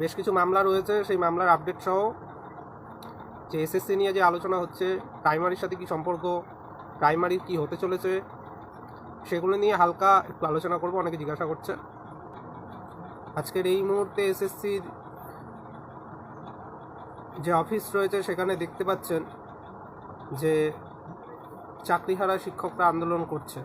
বেশ কিছু মামলা রয়েছে, সেই মামলার আপডেট সহ। যে এসএসসি নিয়ে যে আলোচনা হচ্ছে প্রাইমারির সাথে কি সম্পর্ক প্রাইমারির কি হতে চলেছে, সেগুলো নিয়ে হালকা একটু আলোচনা করব, অনেকে জিজ্ঞাসা করছে। আজকের এই মুহূর্তে এসএসসির যে অফিস রয়েছে, সেখানে দেখতে পাচ্ছেন যে চাকরিহারা শিক্ষকরা আন্দোলন করছে।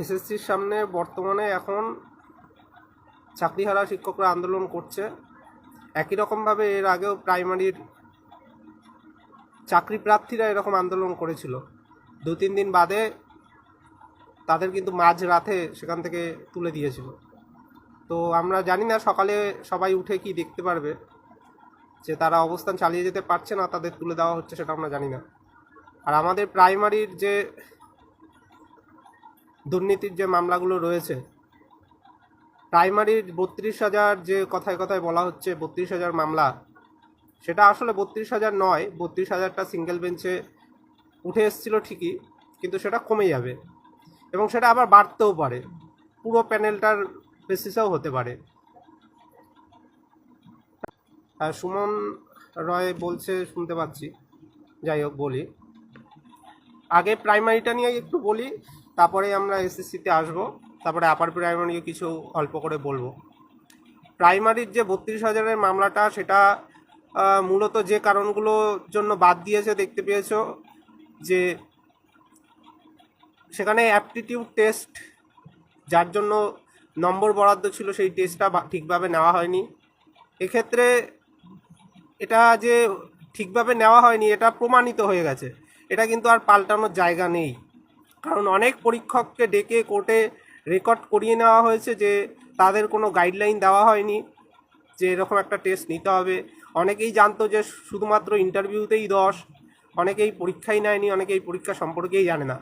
এসএসসির সামনে বর্তমানে এখন চাকরিহারা শিক্ষকরা আন্দোলন করছে। একই রকমভাবে এর আগেও প্রাইমারির চাকরি প্রার্থীরা এরকম আন্দোলন করেছিল। দু, তিন দিন বাদে তাদের কিন্তু মাঝ রাতে সেখান থেকে তুলে দিয়েছিল। তো আমরা জানি না সকালে সবাই উঠে কি দেখতে পারবে, যে তারা অবস্থান চালিয়ে যেতে পারছে না, তাদের তুলে দেওয়া হচ্ছে সেটা আমরা জানি না। আর আমাদের প্রাইমারির যে দুর্নীতির যে মামলাগুলো রয়েছে, প্রাইমারির বত্রিশ হাজার যে কথায় কথায় বলা হচ্ছে বত্রিশ হাজার মামলা, সেটা আসলে বত্রিশ হাজার নয়, বত্রিশ হাজারটা সিঙ্গেল বেঞ্চে উঠে এসেছিল ঠিকই, কিন্তু সেটা কমে যাবে। এবং সেটা আবার বাড়তেও পারে, পুরো প্যানেলটার বেসিসেও হতে পারে। সুমন রয় বলছে, শুনতে পাচ্ছি, যাই হোক বলি। আগে প্রাইমারিটা নিয়ে একটু বলি তারপরে আমরা এসএসসিতে আসব। তারপরে আপার প্রাইমারিও কিছু অল্প করে বলব। প্রাইমারির যে বত্রিশ হাজারের মামলাটা, সেটা মূলত যে কারণগুলোর জন্য বাদ দিয়েছে, দেখতে পেয়েছ যে সেখানে অ্যাপটিটিউড টেস্ট যার জন্য নম্বর বরাদ্দ ছিল, সেই টেস্টটা ঠিকভাবে নেওয়া হয়নি। এক্ষেত্রে এটা যে ঠিকভাবে নেওয়া হয়নি, এটা প্রমাণিত হয়ে গেছে। এটা কিন্তু আর পাল্টানোর জায়গা নেই। কারণ অনেক পরীক্ষককে ডেকে কোর্টে রেকর্ড করিয়ে নেওয়া হয়েছে যে তাদের কোনো গাইডলাইন দেওয়া হয়নি, যে এরকম একটা টেস্ট নিতে হবে। অনেকেই জানতো যে শুধুমাত্র ইন্টারভিউতেই দশ অনেকেই পরীক্ষাই নেয়নি, অনেকেই পরীক্ষা সম্পর্কেই জানে না।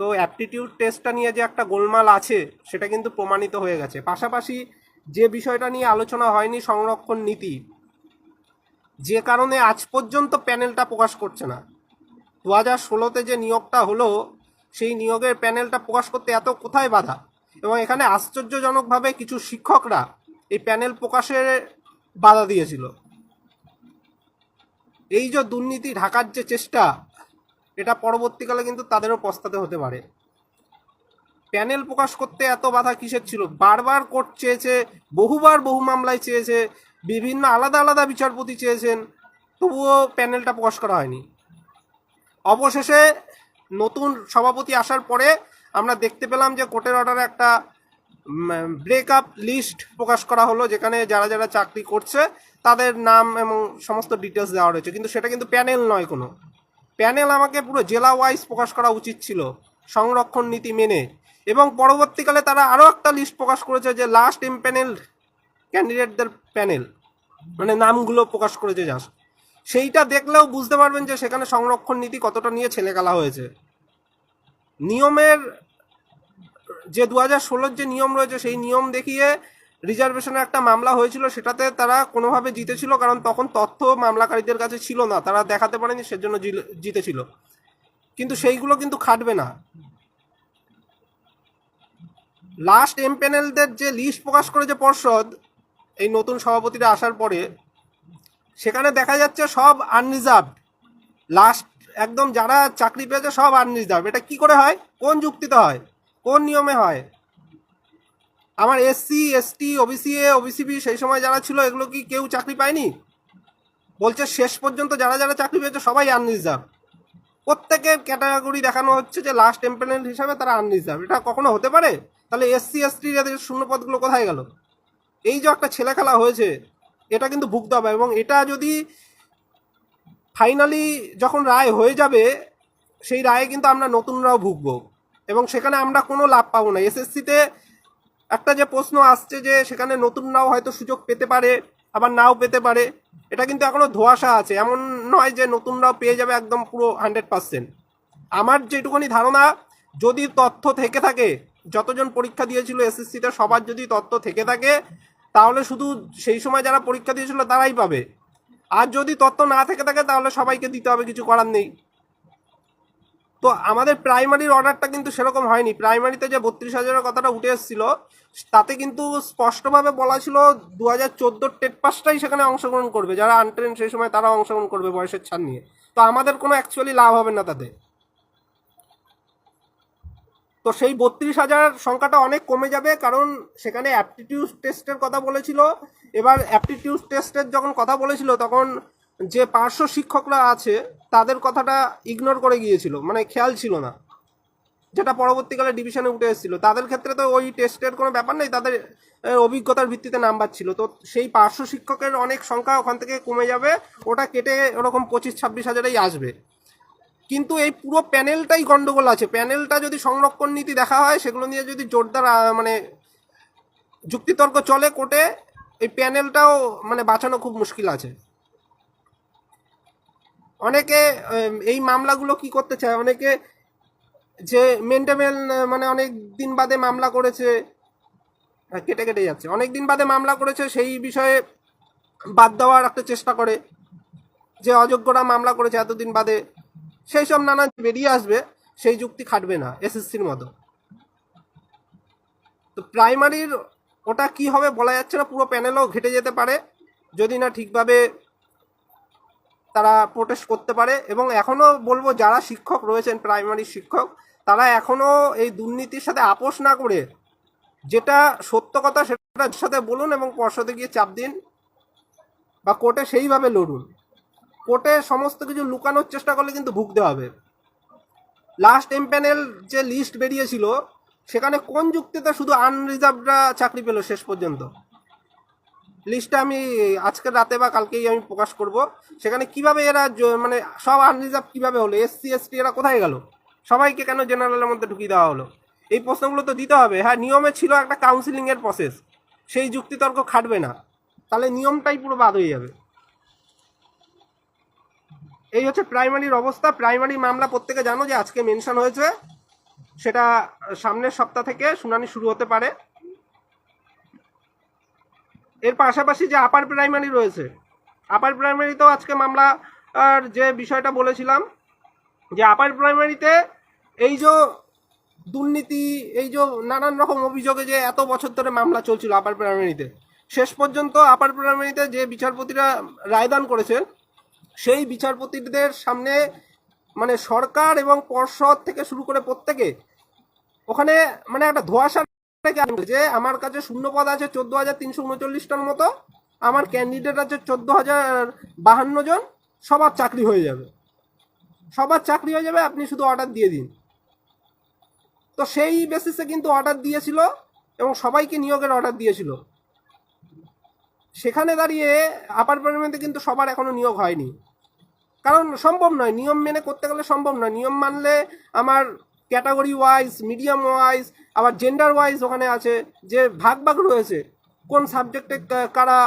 তো অ্যাপটিটিউড টেস্টটা নিয়ে যে একটা গোলমাল আছে, সেটা কিন্তু প্রমাণিত হয়ে গেছে। পাশাপাশি যে বিষয়টা নিয়ে আলোচনা হয়নি সংরক্ষণ নীতি, যে কারণে আজ পর্যন্ত প্যানেলটা প্রকাশ করছে না। দু হাজার ষোলোতে যে নিয়োগটা হলো, সেই নিয়োগের প্যানেলটা প্রকাশ করতে এত কোথায় বাধা? এবং এখানে আশ্চর্যজনকভাবে কিছু শিক্ষকরা এই প্যানেল প্রকাশে বাধা দিয়েছিল। এই যে দুর্নীতি ঢাকার যে চেষ্টা, এটা পরবর্তীকালে কিন্তু তাদেরও পস্তাতে হতে পারে। প্যানেল প্রকাশ করতে এত বাধা কিসের ছিল? বারবার কোর্ট চেয়েছে, বহুবার বহু মামলায় চেয়েছে, বিভিন্ন আলাদা আলাদা বিচারপতি চেয়েছেন, তবুও প্যানেলটা প্রকাশ করা হয়নি। অবশেষে নতুন সভাপতি আসার পরে আমরা দেখতে পেলাম যে কোর্টের অর্ডারে একটা ব্রেকআপ লিস্ট প্রকাশ করা হলো, যেখানে যারা যারা চাকরি করছে, তাদের নাম এবং সমস্ত ডিটেলস দেওয়া রয়েছে। কিন্তু সেটা কিন্তু প্যানেল নয় কোনো। প্যানেল আমাকে পুরো জেলা ওয়াইজ প্রকাশ করা উচিত ছিল, সংরক্ষণ নীতি মেনে। এবং পরবর্তীকালে তারা আরও একটা লিস্ট প্রকাশ করেছে যে লাস্ট এমপ্যানেল ক্যান্ডিডেটদের প্যানেল মানে নামগুলো প্রকাশ করেছে জাস্ট সেইটা দেখলেও বুঝতে পারবেন যে সেখানে সংরক্ষণ নীতি কতটা নিয়ে ছেলেখেলা হয়েছে। নিয়মের যে দু হাজার ষোলোর যে নিয়ম রয়েছে, সেই নিয়ম দেখিয়ে রিজার্ভেশনের একটা মামলা হয়েছিল, সেটাতে তারা কোনোভাবে জিতেছিল, কারণ তখন তথ্য মামলাকারীদের কাছে ছিল না। তারা দেখাতে পারেনি, সেজন্য জিতেছিল। কিন্তু সেইগুলো কিন্তু খাটবে না। লাস্ট এম প্যানেলদের যে লিস্ট প্রকাশ করেছে পর্ষদ, এই নতুন সভাপতিরা আসার পরে সেখানে দেখা যাচ্ছে সব আনরিজার্ভ লাস্ট একদম যারা চাকরি পেয়েছে সব আনরিজার্ভ এটা কি করে হয়? কোন যুক্তিতে হয়? কোন নিয়মে হয়? আমার SC ST OBC A OBC B সেই সময় যারা ছিল, এগুলো কি কেউ চাকরি পায়নি? বলছে শেষ পর্যন্ত যারা যারা চাকরি পেয়েছে সবাই আনরিজার্ভ প্রত্যেকের ক্যাটাগরি দেখানো হচ্ছে যে লাস্ট এমপ্লয়েমেন্ট হিসাবে তারা আনরিজার্ভ এটা কখনো হতে পারে? তাহলে এসসি এদের শূন্য পদগুলো কোথায় গেল? এই যে একটা ছেলে খেলা হয়েছে এটা কিন্তু ভুগতে হবে এবং এটা যদি ফাইনালি যখন রায় হয়ে যাবে, সেই রায়ে কিন্তু আমরা নতুনরাও ভুগবো। এবং সেখানে আমরা কোনো লাভ পাবো না। এসএসসিতে একটা যে প্রশ্ন আসছে যে সেখানে নতুনরাও হয়তো সুযোগ পেতে পারে, আবার নাও পেতে পারে, এটা কিন্তু এখনও ধোয়াশা আছে। এমন নয় যে নতুনরাও পেয়ে যাবে একদম পুরো হান্ড্রেড পার্সেন্ট। আমার যেটুকুনি ধারণা, যদি তথ্য থেকে থাকে, যতজন পরীক্ষা দিয়েছিল এসএসসিতে, সবার যদি তথ্য থেকে থাকে তাহলে শুধু সেই সময় যারা পরীক্ষা দিয়েছিল তারাই পাবে। আর যদি তথ্য না থেকে থাকে, তাহলে সবাইকে দিতে হবে, কিছু করার নেই। তো আমাদের প্রাইমারির অর্ডারটা কিন্তু সেরকম হয়নি। প্রাইমারিতে যে বত্রিশ হাজারের কথাটা উঠে এসেছিল, তাতে কিন্তু স্পষ্টভাবে বলা ছিল দু হাজার চোদ্দোর টেট পাসটাই সেখানে অংশগ্রহণ করবে। যারা আনট্রেন সেই সময় তারা অংশগ্রহণ করবে বয়সের ছাড় নিয়ে। তো আমাদের কোনো অ্যাকচুয়ালি লাভ হবে না তাতে। তো সেই বত্রিশ হাজার সংখ্যাটা অনেক কমে যাবে, কারণ সেখানে অ্যাপটিটিউড টেস্টের কথা বলেছিল। এবার অ্যাপটিটিউড টেস্টের যখন কথা বলেছিল, তখন যে পার্শ্ব শিক্ষকরা আছে, তাদের কথাটা ইগনোর করে গিয়েছিল। মানে খেয়াল ছিল না। যেটা পরবর্তীকালে ডিভিশনে উঠে এসেছিল। তাদের ক্ষেত্রে তো ওই টেস্টের কোনো ব্যাপার নেই, তাদের অভিজ্ঞতার ভিত্তিতে নাম্বার ছিল। তো সেই পার্শ্ব শিক্ষকের অনেক সংখ্যা ওখান থেকে কমে যাবে। ওটা কেটে ওরকম পঁচিশ, ছাব্বিশ হাজারেই আসবে। কিন্তু এই পুরো প্যানেলটাই গন্ডগোল আছে। প্যানেলটা যদি সংরক্ষণ নীতি দেখা হয়, সেগুলো নিয়ে যদি জোরদার মানে যুক্তিতর্ক চলে কোর্টে, এই প্যানেলটাও মানে বাঁচানো খুব মুশকিল আছে। অনেকে এই মামলাগুলো কি করতে চায়? অনেকে যে মেন্টেমেল মানে অনেক দিন বাদে মামলা করেছে কেটে কেটে যাচ্ছে। অনেক দিন বাদে মামলা করেছে, সেই বিষয়ে বাদ দেওয়ার একটা চেষ্টা করে। যে অযোগ্যরা মামলা করেছে এতদিন বাদে। সেই সব নানা বেরিয়ে আসবে, সেই যুক্তি খাটবে না এসএসসির মতো। তো প্রাইমারির ওটা কি হবে বলা যাচ্ছে না, পুরো প্যানেলও ঘেটে যেতে পারে, যদি না ঠিকভাবে তারা প্রোটেস্ট করতে পারে। এবং এখনও বলব, যারা শিক্ষক রয়েছেন, প্রাইমারি শিক্ষক, তারা এখনও এই দুর্নীতির সাথে আপোষ না করে যেটা সত্য কথা সেটার সাথে বলুন এবং পর্ষদে গিয়ে চাপ দিন বা কোর্টে সেইভাবে লড়ুন। কোর্টে সমস্ত কিছু লুকানোর চেষ্টা করলে কিন্তু ভুগতে হবে। লাস্ট এমপ্যানেল যে লিস্ট বেরিয়েছিল, সেখানে কোন যুক্তিতে শুধু আনরিজার্ভরা চাকরি পেল শেষ পর্যন্ত? লিস্টটা আমি আজকের রাতে বা কালকেই আমি প্রকাশ করব। সেখানে কীভাবে এরা মানে সব আনরিজার্ভ কীভাবে হলো? এসসি এসটি এরা কোথায় গেল? সবাইকে কেন জেনারেলের মধ্যে ঢুকিয়ে দেওয়া হলো? এই প্রশ্নগুলো তো দিতে হবে। হ্যাঁ নিয়মে ছিল একটা কাউন্সিলিং এর প্রসেস সেই যুক্তিতর্ক খাটবে না। তাহলে নিয়মটাই পুরো বাদ হয়ে যাবে। এই হচ্ছে প্রাইমারির অবস্থা। প্রাইমারি মামলা প্রত্যেকে জানো যে আজকে মেনশন হয়েছে। সেটা সামনের সপ্তাহ থেকে শুনানি শুরু হতে পারে। এর পাশাপাশি যে আপার প্রাইমারি রয়েছে, আপার প্রাইমারিতেও আজকে মামলা, আর যে বিষয়টা বলেছিলাম, যে আপার প্রাইমারিতে এই যে দুর্নীতি, এই যে নানান রকম অভিযোগে যে এত বছর ধরে মামলা চলছিল আপার প্রাইমারিতে, শেষ পর্যন্ত আপার প্রাইমারিতে যে বিচারপতিরা রায়দান করেছেন সেই বিচারপতিদের সামনে মানে সরকার এবং পর্ষদ থেকে শুরু করে প্রত্যেকে ওখানে মানে একটা ধোয়াশা যে আমার কাছে শূন্য পদ আছে চোদ্দ হাজার তিনশো উনচল্লিশটার মতো, আমার ক্যান্ডিডেট আছে চোদ্দ হাজার বাহান্ন জন, সবার চাকরি হয়ে যাবে। সবার চাকরি হয়ে যাবে, আপনি শুধু অর্ডার দিয়ে দিন। তো সেই বেসিসে কিন্তু অর্ডার দিয়েছিল এবং সবাইকে নিয়োগের অর্ডার দিয়েছিল। সেখানে দাঁড়িয়ে আপার প্রাইমারিতে কিন্তু সবার এখনও নিয়োগ হয়নি। কারণ সম্ভব নয়, নিয়ম মেনে করতে গেলে সম্ভব নয়। নিয়ম মানলে আমার ক্যাটাগরি ওয়াইজ মিডিয়াম ওয়াইজ আবার জেন্ডার ওয়াইজ ওখানে আছে যে ভাগ ভাগ রয়েছে, কোন সাবজেক্টে কারা,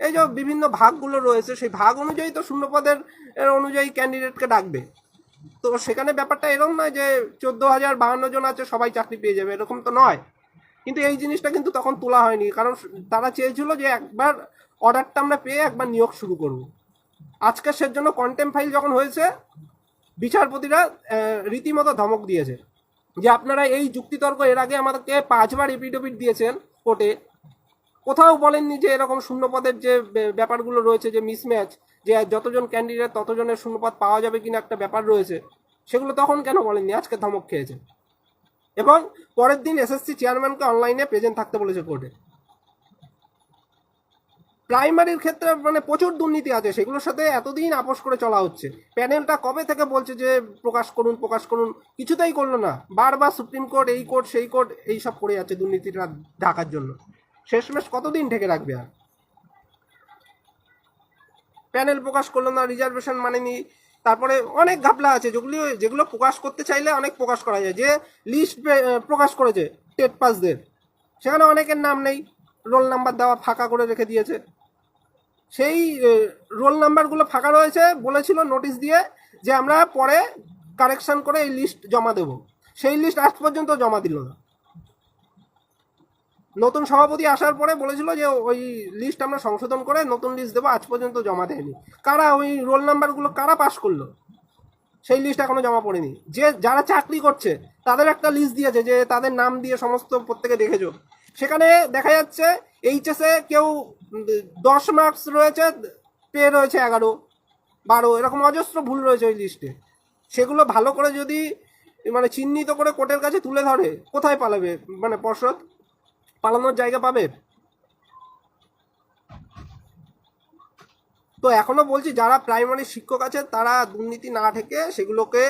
এই যে বিভিন্ন ভাগগুলো রয়েছে, সেই ভাগ অনুযায়ী তো শূন্যপদের অনুযায়ী ক্যান্ডিডেটকে ডাকবে। তো সেখানে ব্যাপারটা এরকম নয় যে চোদ্দ হাজার বাহান্ন জন আছে, সবাই চাকরি পেয়ে যাবে, এরকম তো নয়। কিন্তু এই জিনিসটা কিন্তু তখন তোলা হয়নি, কারণ তারা চেয়েছিল যে একবার অর্ডারটা আমরা পেয়ে একবার নিয়োগ শুরু করব। আজকে সের জন্য কন্টেম ফাইল যখন হয়েছে, বিচারপতিরা রীতিমতো ধমক দিয়েছে। যে আপনারা এই যুক্তিতর্ক এর আগে আমাদেরকে পাঁচবার এপিডেভিট দিয়েছেন কোর্টে। কোথাও বলেননি যে এরকম শূন্যপদের যে ব্যাপারগুলো রয়েছে, যে মিসম্যাচ যে যতজন ক্যান্ডিডেট ততজনের শূন্যপদ পাওয়া যাবে কিনা একটা ব্যাপার রয়েছে, সেগুলো তখন কেন বলেননি? আজকে ধমক খেয়েছে। এবং পরের দিন এসএসসি চেয়ারম্যানকে অনলাইনে প্রেজেন্ট থাকতে বলেছে কোর্টে। প্রাইমারির ক্ষেত্রে মানে প্রচুর দুর্নীতি আছে, সেগুলোর সাথে এতদিন আপোষ করে চলা হচ্ছে। প্যানেলটা কবে থেকে বলছে যে প্রকাশ করুন প্রকাশ করুন, কিছুতেই করল না। বারবার সুপ্রিম কোর্ট, এই কোর্ট, সেই কোর্ট, এই সব করে যাচ্ছে দুর্নীতিটা ঢাকার জন্য। শেষমেশ কতদিন ঢেকে রাখবে আর? প্যানেল প্রকাশ করল না, রিজার্ভেশন মানেনি, তারপরে অনেক ঘাপলা আছে, যেগুলি, যেগুলো প্রকাশ করতে চাইলে অনেক প্রকাশ করা যায়। যে লিস্ট প্রকাশ করেছে টেট পাসদের, সেখানে অনেকের নাম নেই, রোল নাম্বার দেওয়া ফাঁকা করে রেখে দিয়েছে। সেই রোল নাম্বারগুলো ফাঁকা রয়েছে, বলেছিল নোটিশ দিয়ে যে আমরা পরে কারেকশন করে এই লিস্ট জমা দেব। সেই লিস্ট আজ পর্যন্ত জমা দিল না। নতুন সভাপতি আসার পরে বলেছিল যে ওই লিস্ট আমরা সংশোধন করে নতুন লিস্ট দেবো, আজ পর্যন্ত জমা দেয়নি। কারা ওই রোল নাম্বারগুলো কারা পাস করল? সেই লিস্ট এখনও জমা পড়েনি। যে, যারা চাকরি করছে, তাদের একটা লিস্ট দিয়েছে যে তাদের নাম দিয়ে সমস্ত প্রত্যেকে দেখেছ। সেখানে দেখা যাচ্ছে এইচএসে কেউ দশ মার্কস রয়েছে, পেয়ে রয়েছে এগারো, বারো, এরকম অজস্র ভুল রয়েছে ওই লিস্টে সেগুলো ভালো করে যদি মানে চিহ্নিত করে কোর্টের কাছে তুলে ধরে, কোথায় পালাবে? মানে পর্ষদ, পালানোর জায়গা পাবে? তো এখনও বলছি, যারা প্রাইমারি শিক্ষক আছে, তারা দুর্নীতি না থেকে সেগুলোকে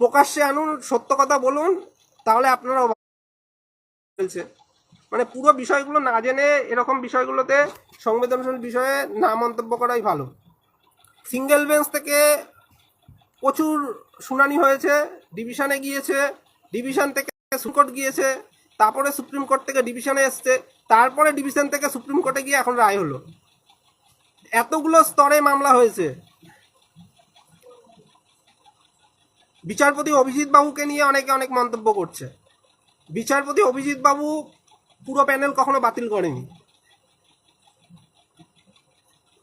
প্রকাশ্যে আনুন, সত্য কথা বলুন, তাহলে আপনারা বলছে মানে পুরো বিষয়গুলো না জেনে এরকম বিষয়গুলোতে সংবেদনশীল বিষয়ে না মন্তব্য করাই ভালো। সিঙ্গেল বেঞ্চ থেকে প্রচুর শুনানি হয়েছে, ডিভিশনে গিয়েছে, ডিভিশন থেকে সুপ্রিম কোর্ট গিয়েছে, তারপরে সুপ্রিম কোর্ট থেকে ডিভিশনে এসছে, তারপরে ডিভিশন থেকে সুপ্রিম কোর্টে গিয়ে এখন রায় হলো। এতগুলো স্তরে মামলা হয়েছে। বিচারপতি অভিজিৎ বাবুকে নিয়ে অনেকে অনেক মন্তব্য করছে। বিচারপতি অভিজিৎ বাবু পুরো প্যানেল কখনো বাতিল করেনি।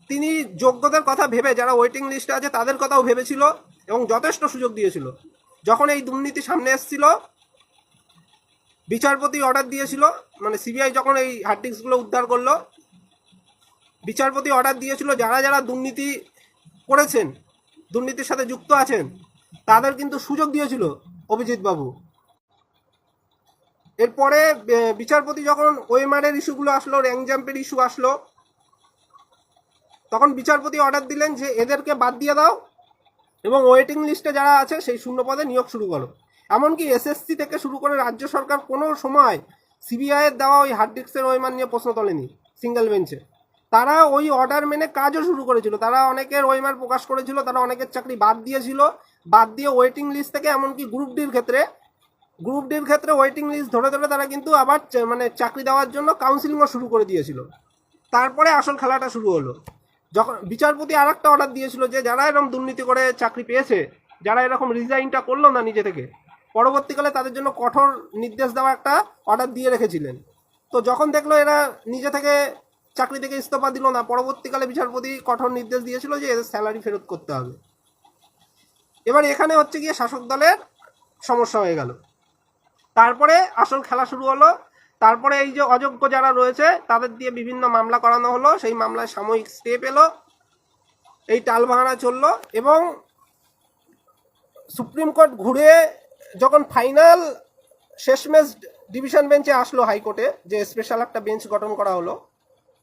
তিনি যোগ্যদের কথা ভেবে, যারা ওয়েটিং লিস্টে আছে, তাদের কথাও ভেবেছিল এবং যথেষ্ট সুযোগ দিয়েছিল। যখন এই দুর্নীতি সামনে এসেছিল, বিচারপতি অর্ডার দিয়েছিল মানে সিবিআই যখন এই হার্ড ডিস্কগুলো উদ্ধার করল, বিচারপতি অর্ডার দিয়েছিল, যারা যারা দুর্নীতি করেছেন, দুর্নীতির সাথে যুক্ত আছেন, তাদের কিন্তু সুযোগ দিয়েছিল অভিজিৎ বাবু। এরপরে বিচারপতি যখন ওয়েমারের ইস্যুগুলো আসলো র্যাঙ্ক জাম্পের ইস্যু আসলো, তখন বিচারপতি অর্ডার দিলেন যে এদেরকে বাদ দিয়ে দাও এবং ওয়েটিং লিস্টে যারা আছে সেই শূন্য পদে নিয়োগ শুরু করো। এমনকি এসএসসি থেকে শুরু করে রাজ্য সরকার কোনো সময় সিবিআই এর দেওয়া ওই হার্ড ডিস্কের ওয়েমার নিয়ে প্রশ্ন তোলেনি সিঙ্গেল বেঞ্চে তারা ওই অর্ডার মেনে কাজও শুরু করেছিল। তারা অনেকের ওয়েমার প্রকাশ করেছিল, তারা অনেকের চাকরি বাদ দিয়েছিল। বাদ দিয়ে ওয়েটিং লিস্ট থেকে এমনকি গ্রুপ ডির ক্ষেত্রে গ্রুপ ডির ক্ষেত্রে ওয়েটিং লিস্ট ধরে ধরে তারা কিন্তু আবার মানে চাকরি দেওয়ার জন্য কাউন্সিলিংও শুরু করে দিয়েছিল। তারপরে আসল খেলাটা শুরু হলো। যখন বিচারপতি আর একটা অর্ডার দিয়েছিল যে যারা এরকম দুর্নীতি করে চাকরি পেয়েছে, যারা এরকম রিজাইনটা করল না নিজে থেকে, পরবর্তীকালে তাদের জন্য কঠোর নির্দেশ দেওয়া একটা অর্ডার দিয়ে রেখেছিলেন। তো যখন দেখল এরা নিজে থেকে চাকরি থেকে ইস্তফা দিল না, পরবর্তীকালে বিচারপতি কঠোর নির্দেশ দিয়েছিল যে এদের স্যালারি ফেরত করতে হবে। এবার এখানে হচ্ছে গিয়ে শাসক দলের সমস্যা হয়ে গেল। তারপরে আসল খেলা শুরু হলো। তারপরে এই যে অযোগ্য যারা রয়েছে, তাদের দিয়ে বিভিন্ন মামলা করানো হলো। সেই মামলায় সাময়িক স্টে পেল। এই টালবাহানা চলল এবং সুপ্রিম কোর্ট ঘুরে যখন ফাইনাল শেষমেশ ডিভিশন বেঞ্চে আসলো হাইকোর্টে, যে স্পেশাল একটা বেঞ্চ গঠন করা হলো,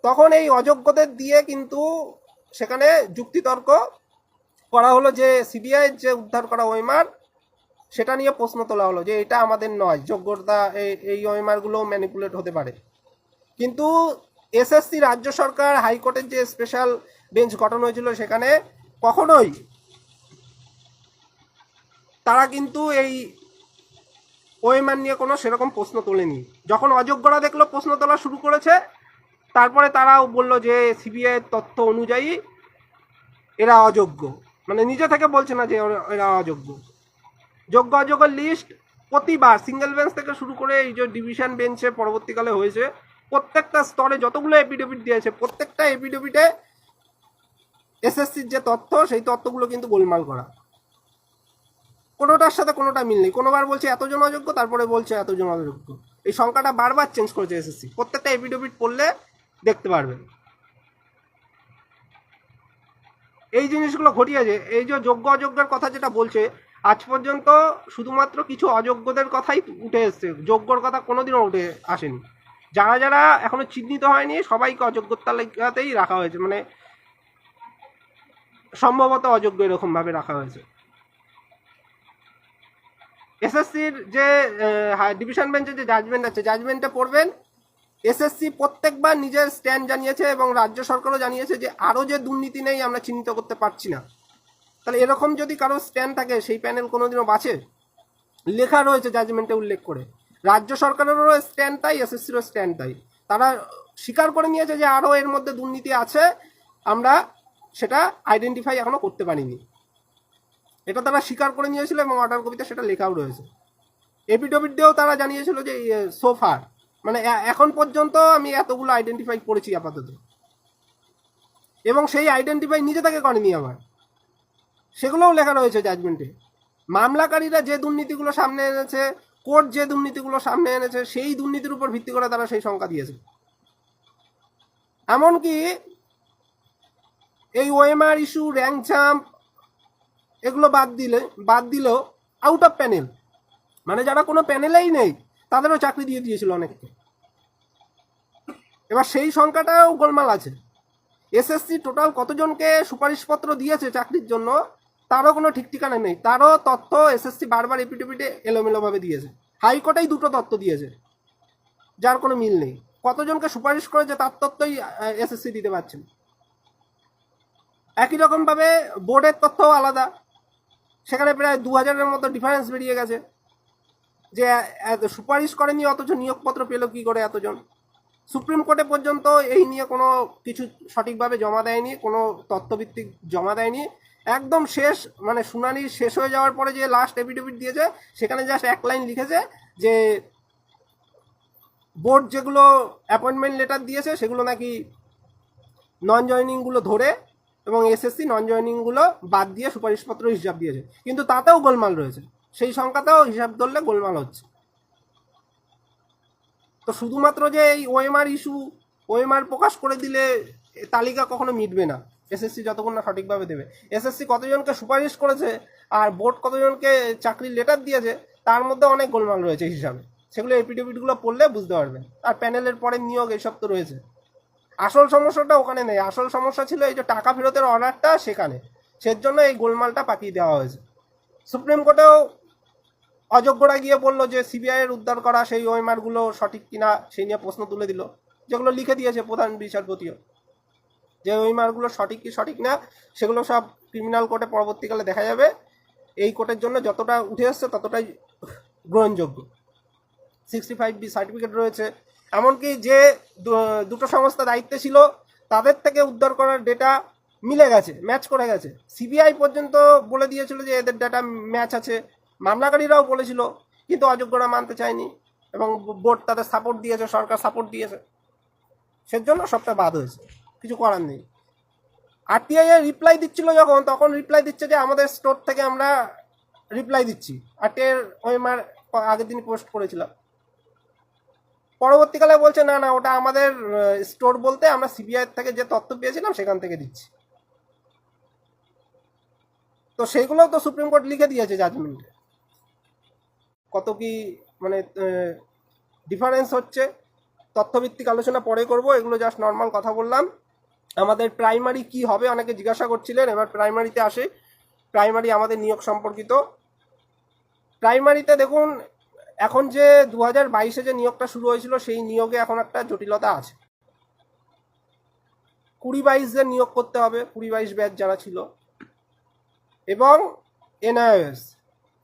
তখন এই অযোগ্যদের দিয়ে কিন্তু সেখানে যুক্তিতর্ক করা হলো যে সিবিআই যে উদ্ধার করা ওয়েমার সেটা নিয়ে প্রশ্ন তোলা হলো যে এটা আমাদের নয়, যোগ্যতা এই ওয়েমারগুলো ম্যানিপুলেট হতে পারে। কিন্তু এসএসসি রাজ্য সরকার, হাইকোর্টের যে স্পেশাল বেঞ্চ গঠন হয়েছিল সেখানে কখনোই তারা কিন্তু এই ওয়েমার নিয়ে কোনো সেরকম প্রশ্ন তোলেনি। যখন অযোগ্যরা দেখল প্রশ্ন তোলা শুরু করেছে, তারপরে তারাও বলল যে সিবিআই তথ্য অনুযায়ী এরা অযোগ্য। মানে নিজে থেকে বলছে না যে এরা অযোগ্য। যোগ্য অযোগ্যের লিস্ট প্রতিবার সিঙ্গেল বেঞ্চ থেকে শুরু করে এই যে ডিভিশন বেঞ্চে পরবর্তীকালে হয়েছে, প্রত্যেকটা স্তরে যতগুলো এপিডেভিট দিয়েছে, প্রত্যেকটা এপিডেভিটে এসএসসির যে তথ্য, সেই তথ্যগুলো কিন্তু গোলমাল করা। কোনোটার সাথে কোনোটা মিল নেই। কোনোবার বলছে এতজন অযোগ্য, তারপরে বলছে এতজন অযোগ্য। এই সংখ্যাটা বারবার চেঞ্জ করেছে এসএসসি প্রত্যেকটা এপিডেভিট পড়লে দেখতে পারবেন। এই জিনিসগুলো ঘটিয়েছে। এই যে যোগ্য অযোগ্যের কথা যেটা বলছে আজ পর্যন্ত শুধুমাত্র কিছু অযোগ্যদের কথাই উঠে এসছে। যোগ্যর কথা কোনোদিনও উঠে আসেনি। যারা যারা এখনও চিহ্নিত হয়নি, সবাইকে অযোগ্যতার তালিকাতেই রাখা হয়েছে। মানে সম্ভবত অযোগ্য এরকম ভাবে রাখা হয়েছে। এসএসসির যে ডিভিশন বেঞ্চে যে জাজমেন্ট আছে জাজমেন্টে পড়বেন। এসএসসি প্রত্যেকবার নিজের স্ট্যান্ড জানিয়েছে এবং রাজ্য সরকারও জানিয়েছে যে আরও যে দুর্নীতি নেই, আমরা চিহ্নিত করতে পারছি না। তাহলে এরকম যদি কারও স্ট্যান্ড থাকে, সেই প্যানেল কোনোদিনও বাঁচে? লেখা রয়েছে জাজমেন্টে উল্লেখ করে। রাজ্য সরকারেরও স্ট্যান্ড তাই এসএসসিরও স্ট্যান্ড তাই। তারা স্বীকার করে নিয়েছে যে আরও এর মধ্যে দুর্নীতি আছে, আমরা সেটা আইডেন্টিফাই এখনও করতে পারিনি। এটা তারা স্বীকার করে নিয়েছিল এবং অর্ডার কপিতে সেটা লেখাও রয়েছে। এপিডোপিট দিয়েও তারা জানিয়েছিল যে সোফার মানে এখন পর্যন্ত আমি এতগুলো আইডেন্টিফাই করেছি আপাতত। এবং সেই আইডেন্টিফাই নিজে তাকে করেনি আবার। সেগুলোও লেখা রয়েছে জাজমেন্টে মামলাকারীরা যে দুর্নীতিগুলো সামনে এনেছে কোর্ট যে দুর্নীতিগুলো সামনে এনেছে, সেই দুর্নীতির উপর ভিত্তি করে তারা সেই সংখ্যা দিয়েছে। এমনকি এই ওএমআর ইস্যু র্যাঙ্ক জাম্প এগুলো বাদ দিলে, বাদ দিলেও আউট অফ প্যানেল মানে যারা কোনো প্যানেলেই নেই, তাদেরও চাকরি দিয়ে দিয়েছিল অনেককে। এবার সেই সংখ্যাটাও গোলমাল আছে। এসএসসি টোটাল কতজনকে সুপারিশপত্র দিয়েছে চাকরির জন্য তারও কোনো ঠিক ঠিকানা নেই। তারও তথ্য এসএসসি বারবার এপিটিপিটে এলোমেলোভাবে দিয়েছে। হাইকোর্টেই দুটো তথ্য দিয়েছে, যার কোনো মিল নেই। কতজনকে সুপারিশ করেছে তার তথ্যই এসএসসি দিতে পারছেন একই রকমভাবে বোর্ডের তথ্যও আলাদা। সেখানে প্রায় দু হাজারের মতো ডিফারেন্স বেরিয়ে গেছে যে সুপারিশ করেনি, অথচ নিয়োগপত্র পেল কি করে এতজন? সুপ্রিম কোর্টে পর্যন্ত এই নিয়ে কোনো কিছু সঠিকভাবে জমা দেয়নি, কোনো তথ্যভিত্তিক জমা দেয়নি। একদম শেষ মানে শুনানি শেষ হয়ে যাওয়ার পরে যে লাস্ট এফিডেভিট দিয়েছে, সেখানে জাস্ট এক লাইন লিখেছে যে বোর্ড যেগুলো অ্যাপয়েন্টমেন্ট লেটার দিয়েছে, সেগুলো নাকি নন জয়নিংগুলো ধরে এবং এসএসসি নন জয়নিংগুলো বাদ দিয়ে সুপারিশপত্র হিসাব দিয়েছে। কিন্তু তাতেও গোলমাল রয়েছে। সেই সংখ্যাতেও হিসাব ধরলে গোলমাল হচ্ছে। তো শুধুমাত্র যে এই ওএমআর ইস্যু ওএমআর প্রকাশ করে দিলে তালিকা কখনো মিটবে না। এসএসসি যতক্ষণ না সঠিকভাবে দেবে। এসএসসি কতজনকে সুপারিশ করেছে আর বোর্ড কতজনকে চাকরির লেটার দিয়েছে, তার মধ্যে অনেক গোলমাল রয়েছে হিসাবে। সেগুলো এপিডেভিটগুলো পড়লে বুঝতে পারবেন। আর প্যানেলের পরে নিয়োগ এইসব তো রয়েছে। আসল সমস্যাটা ওখানে নেই। আসল সমস্যা ছিল এই যে টাকা ফেরতের অর্ডারটা সেখানে। সেজন্য এই গোলমালটা পাকিয়ে দেওয়া হয়েছে। সুপ্রিম কোর্টেও অযোগ্যরা গিয়ে বলল যে সিবিআই এর উদ্ধার করা সেই ওয়েমারগুলো সঠিক কিনা সেই নিয়ে প্রশ্ন তুলে দিল। যেগুলো লিখে দিয়েছে প্রধান বিচারপতিও। যে ওয়েমারগুলো সঠিক কি সঠিক না, সেগুলো সব ক্রিমিনাল কোর্টে পরবর্তীকালে দেখা যাবে। এই কোর্টের জন্য যতটা উঠে আসছে ততটাই গ্রহণযোগ্য। সিক্সটি ফাইভ বি সার্টিফিকেট রয়েছে। এমনকি যে দুটো সংস্থা দায়িত্বে ছিল, তাদের থেকে উদ্ধার করার ডেটা মিলে গেছে ম্যাচ করে গেছে। সিবিআই পর্যন্ত বলে দিয়েছিল যে এদের ডেটা ম্যাচ আছে। মামলাকারীরাও বলেছিল, কিন্তু অযোগ্যরা মানতে চায়নি এবং বোর্ড তাদের সাপোর্ট দিয়েছে, সরকার সাপোর্ট দিয়েছে। সেজন্য সবটা বাদ হয়েছে। কিছু করার নেই। আরটিআই এর রিপ্লাই দিচ্ছিল যখন, তখন রিপ্লাই দিচ্ছে যে আমাদের স্টোর থেকে আমরা রিপ্লাই দিচ্ছি। আরটিআই এর ওএমআর আগের দিন পোস্ট করেছিলাম। পরবর্তীকালে বলছে, না না, ওটা আমাদের স্টোর বলতে আমরা সিবিআই থেকে যে তথ্য পেয়েছিলাম, সেখান থেকে দিচ্ছি। তো সেইগুলো তো সুপ্রিম কোর্ট লিখে দিয়েছে জাজমেন্টে কত কি মানে ডিফারেন্স হচ্ছে, তথ্যভিত্তিক আলোচনা পরে করব, এগুলো জাস্ট নর্মাল কথা বললাম। আমাদের প্রাইমারি কি হবে অনেকে জিজ্ঞাসা করছিলেন, এবার প্রাইমারিতে আসে। প্রাইমারি আমাদের নিয়োগ সম্পর্কিত। প্রাইমারিতে দেখুন, এখন যে দু হাজার বাইশে যে নিয়োগটা শুরু হয়েছিল, সেই নিয়োগে এখন একটা জটিলতা আছে। কুড়ি বাইশদের নিয়োগ করতে হবে, কুড়ি বাইশ ব্যাচ যারা ছিল, এবং এনআইএস।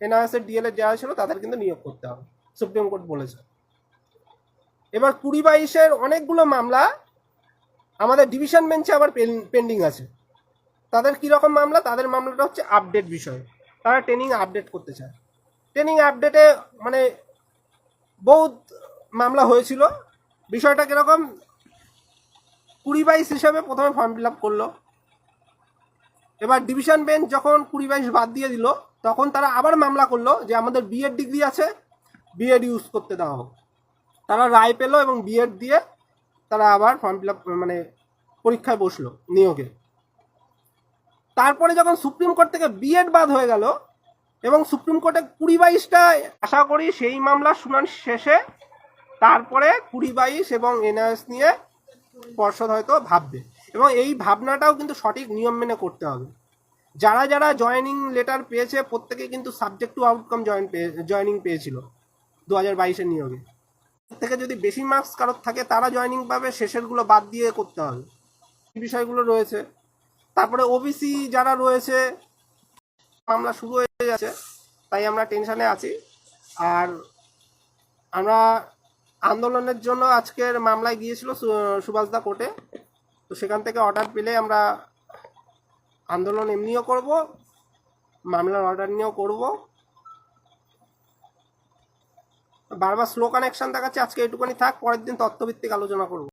এনআইএস এর ডিএলএ যারা ছিল, তাদের কিন্তু নিয়োগ করতে হবে, সুপ্রিম কোর্ট বলেছে। এবার কুড়ি বাইশের অনেকগুলো মামলা আমাদের ডিভিশন বেঞ্চে আবার পেন্ডিং আছে। তাদের কি রকম মামলা? তাদের মামলাটা হচ্ছে আপডেট বিষয়। তারা ট্রেনিং আপডেট করতে চায়। ট্রেনিং আপডেটে মানে বহুত মামলা হয়েছিল। বিষয়টা কীরকম? কুড়ি বাইশ হিসাবে প্রথমে ফর্ম ফিল আপ করল। এবার ডিভিশন বেঞ্চ যখন কুড়ি বাইশ বাদ দিয়ে দিল, তখন তারা আবার মামলা করল যে আমাদের বিএড ডিগ্রি আছে বিএড ইউজ করতে দেওয়া হোক। তারা রায় পেল এবং বিএড দিয়ে তারা আবার ফর্ম ফিল মানে পরীক্ষায় বসল নিয়োগে। তারপরে যখন সুপ্রিম কোর্ট থেকে বিএড বাদ হয়ে গেল এবং সুপ্রিম কোর্টে কুড়ি বাইশটা, আশা করি সেই মামলার শুনানি শেষে তারপরে কুড়ি বাইশ এবং এনআইএস নিয়ে পর্ষদ হয়তো ভাববে। এবং এই ভাবনাটাও কিন্তু সঠিক নিয়ম মেনে করতে হবে। যারা যারা জয়েনিং লেটার পেয়েছে প্রত্যেকে কিন্তু সাবজেক্ট টু আউটকাম জয়েন পেয়ে জয়েনিং পেয়েছিল দু হাজার বাইশের নিয়োগে। থেকে যদি বেশি মার্কস কারোর থাকে, তারা জয়েনিং পাবে, শেষেরগুলো বাদ দিয়ে করতে হবে। এই বিষয়গুলো রয়েছে। তারপরে ওবিসি যারা রয়েছে, মামলা শুরু হয়ে যাচ্ছে তাই আমরা টেনশনে আছি। আর আমরা আন্দোলনের জন্য আজকের মামলায় গিয়েছিল সুভাষদা কোর্টে। তো সেখান থেকে অর্ডার পেলে আমরা আন্দোলন এমনিও করব, মামলার অর্ডার নিয়েও করব। বারবার স্লো কানেকশন দেখাচ্ছে আজকে এটুকুনি থাক পরের দিন তত্ত্বভিত্তিক আলোচনা করব।